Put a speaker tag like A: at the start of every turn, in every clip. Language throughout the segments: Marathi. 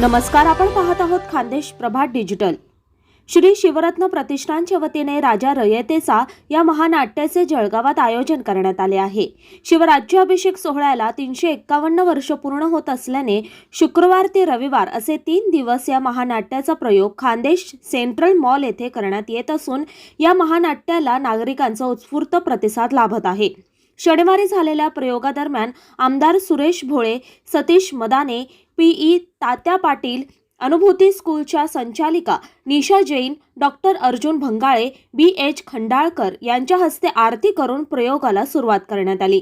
A: नमस्कार आपण पाहत आहोत खानदेश प्रभात डिजिटल. श्री शिवरत्न प्रतिष्ठानच्या वतीने राजा रयतेचा या महानाट्याचे जळगावात आयोजन करण्यात आले आहे. शिवराज्याभिषेक सोहळ्याला तीनशे एक्कावन्न वर्ष पूर्ण होत असल्याने शुक्रवार ते रविवार असे तीन दिवस या महानाट्याचा प्रयोग खानदेश सेंट्रल मॉल येथे करण्यात येत असून या महानाट्याला नागरिकांचा उत्स्फूर्त प्रतिसाद लाभत आहे. शनिवारी झालेल्या प्रयोगादरम्यान आमदार सुरेश भोळे सतीश मदाने पीई तात्या पाटील अनुभूती स्कूलच्या संचालिका Nisha Jain doctor Arjun Bhangale B. H. Khandalkar यांच्या हस्ते आरती करून प्रयोगाला सुरुवात करण्यात आली.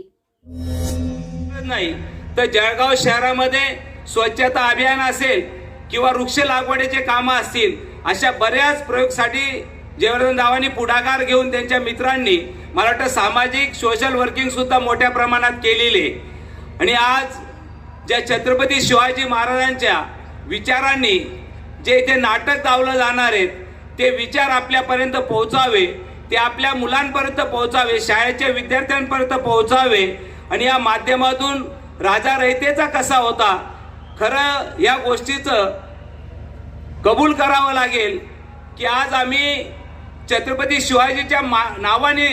B: नाही तर जळगाव शहरामध्ये स्वच्छता अभियान असेल किंवा वृक्ष लागवडीचे कामं असतील अशा बऱ्याच प्रयोगसाठी जयवर्धन रावांनी पुढाकार घेऊन त्यांच्या मित्रांनी मला वाटतं सामाजिक सोशल वर्किंग सुद्धा मोठ्या प्रमाणात केलेले आणि आज ज्या छत्रपती शिवाजी महाराजांच्या विचारांनी जे इथे नाटक लावलं जाणार आहेत ते विचार आपल्यापर्यंत पोहोचावे ते आपल्या मुलांपर्यंत पोहोचावे शाळेच्या विद्यार्थ्यांपर्यंत पोहोचावे आणि या माध्यमातून राजा रयतेचा कसा होता खरं या गोष्टीचं कबूल करावं लागेल की आज आम्ही छत्रपती शिवाजीच्या मा नावाने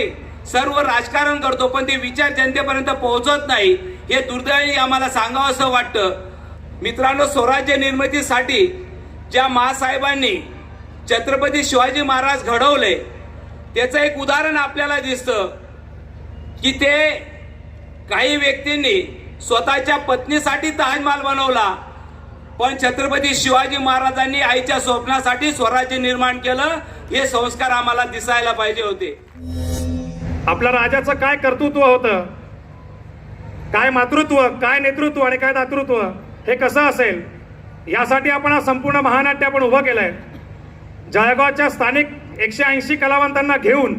B: सर्व राजकारण करतो पण ते विचार जनतेपर्यंत पोहोचत नाही. हे दुर्दैवी आम्हाला सांगावं असं वाटतं. मित्रांनो स्वराज्य निर्मितीसाठी ज्या महासाहेबांनी छत्रपती शिवाजी महाराज घडवले त्याचं एक उदाहरण आपल्याला दिसतं की ते काही व्यक्तींनी स्वतःच्या पत्नीसाठी ताजमहाल बनवला. पण छत्रपती शिवाजी महाराजांनी आईच्या स्वप्नासाठी स्वराज्य निर्माण केलं हे संस्कार आम्हाला दिसायला पाहिजे होते.
C: आपल्या राजाचं काय कर्तृत्व होतं? काय मातृत्व काय नेतृत्व आणि काय दातृत्व? हे कसं असेल? यासाठी आपण हा संपूर्ण महानाट्य आपण उभं केलंय. जळगावच्या स्थानिक एकशे ऐंशी कलावंतांना घेऊन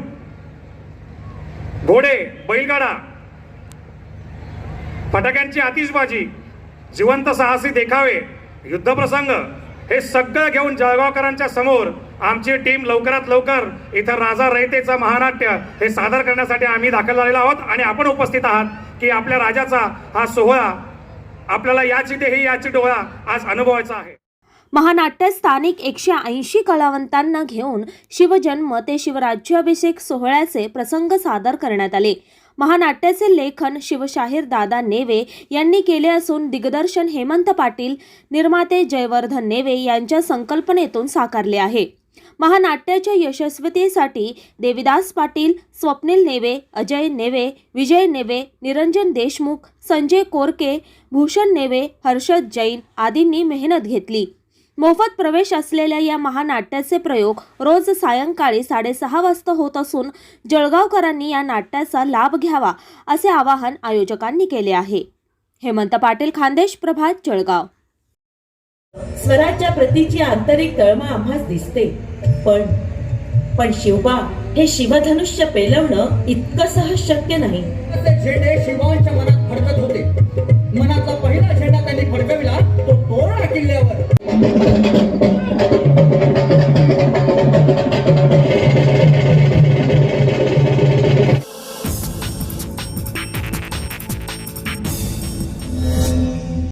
C: घोडे बैलगाडा फटाक्यांची आतिषबाजी जिवंत साहसी देखावे युद्धप्रसंग हे सगळं घेऊन जळगावकरांच्या समोर आमची टीम लवकरात लवकर इथं राजा रयतेचं महानाट्य हे सादर करण्यासाठी आम्ही दाखल झालेलो आहोत आणि आपण उपस्थित आहात की आपल्या राजाचा हा सोहळा आपल्याला याची देही याची डोळा आज अनुभवायचा आहे.
A: महानाट्य स्थानिक एकशे ऐंशी कलावंतांना घेऊन शिवजन्म ते शिवराज्याभिषेक सोहळ्याचे प्रसंग सादर करण्यात आले. महानाट्याचे लेखन शिवशाहीर दादा नेवे यांनी केले असून दिग्दर्शन हेमंत पाटील निर्माते जयवर्धन नेवे यांच्या संकल्पनेतून साकारले आहे. महानाट्याच्या यशस्वीतेसाठी देविदास पाटील स्वप्नील नेवे अजय नेवे विजय नेवे निरंजन देशमुख संजय कोरके भूषण नेवे हर्षद जैन आदींनी मेहनत घेतली. मोफत प्रवेश असलेल्या या महानाट्याचे प्रयोग रोज सायंकाळी साडेसहा वाजता होत असून जळगावकरांनी या नाट्याचा लाभ घ्यावा असे आवाहन आयोजकांनी केले आहे. हेमंत पाटील खानदेश प्रभात जळगाव.
D: स्वराज्या प्रतीची आंतरिक तळमा आम्हास दिसते. पण पण शिवबा हे शिवधनुष्य पेलवणं इतकं सहज शक्य नाही.
E: ते झेंडे शिवांच्या मनात फडकत होते. मनातला पहिला झेंडा त्यांनी फडकविला तो तोरणा किल्ल्यावर.